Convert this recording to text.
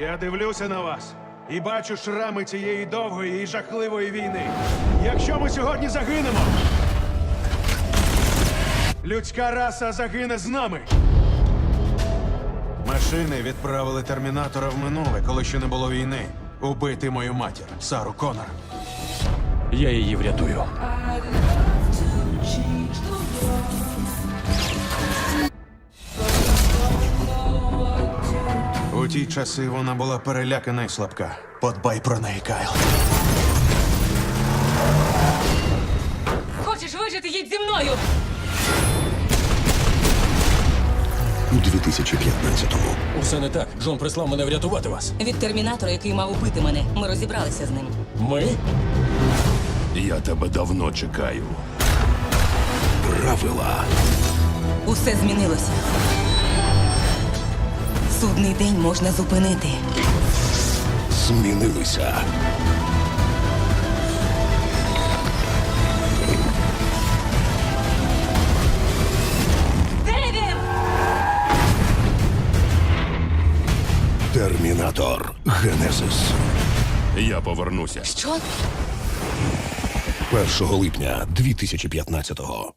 Я дивлюся на вас і бачу шрами цієї довгої і жахливої війни. Якщо ми сьогодні загинемо, людська раса загине з нами. Машини відправили термінатора в минуле, коли ще не було війни. Убити мою матір, Сару Конор. Я її врятую. Ті часи вона була перелякана і слабка. Подбай про неї, Кайл. Хочеш вижити, їдь зі мною! У 2015-му Усе не так. Джон прислав мене врятувати вас. Від термінатора, який мав убити мене, ми розібралися з ним. Ми? я тебе давно чекаю. Правила Усе змінилося. Судний день можна зупинити. змінилися. Термінатор Генезис. Я повернуся. Що? 1 липня 2015-го.